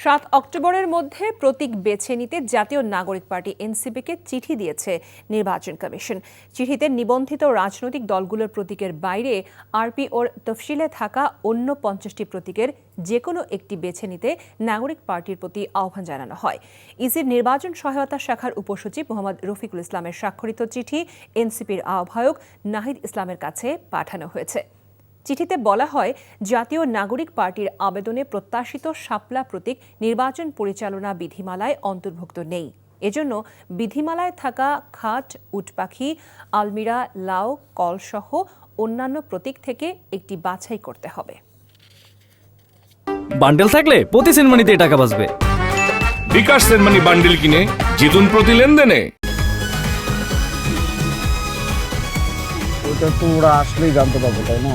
সাত অক্টোবরের মধ্যে প্রতীক বেছে নিতে জাতীয় নাগরিক পার্টি এনসিপিকে চিঠি দিয়েছে নির্বাচন কমিশন। চিঠিতে নিবন্ধিত রাজনৈতিক দলগুলোর প্রতীকের বাইরে আরপি ওর তফসিলে থাকা অন্য পঞ্চাশটি প্রতীকের যে কোনো একটি বেছে নিতে নাগরিক পার্টির প্রতি আহ্বান জানানো হয়। ইসির নির্বাচন সহায়তা শাখার উপসচিব মোহাম্মদ রফিকুল ইসলামের স্বাক্ষরিত চিঠি এনসিপির আহ্বায়ক নাহিদ ইসলামের কাছে পাঠানো হয়েছে। চিঠিতে বলা হয় জাতীয় নাগরিক পার্টির আবেদনে প্রত্যাশিত শাপলা প্রতীক নির্বাচন পরিচালনা বিধিমালায় অন্তর্ভুক্ত নেই। এজন্য বিধিমালায় থাকা খাট উটপাখি আলমিরা লাউ কলসহ অন্যান্য প্রতীক থেকে একটি বাছাই করতে হবে। বান্ডেল থাকলে প্রতি সেনমানিতে টাকা বাঁচবে। বিকাশ সেনমানি বান্ডিল কিনে জিতুন প্রতি লেনদেনে। ওটা তো ওরা আসলেই জানতে পারবে তাই না?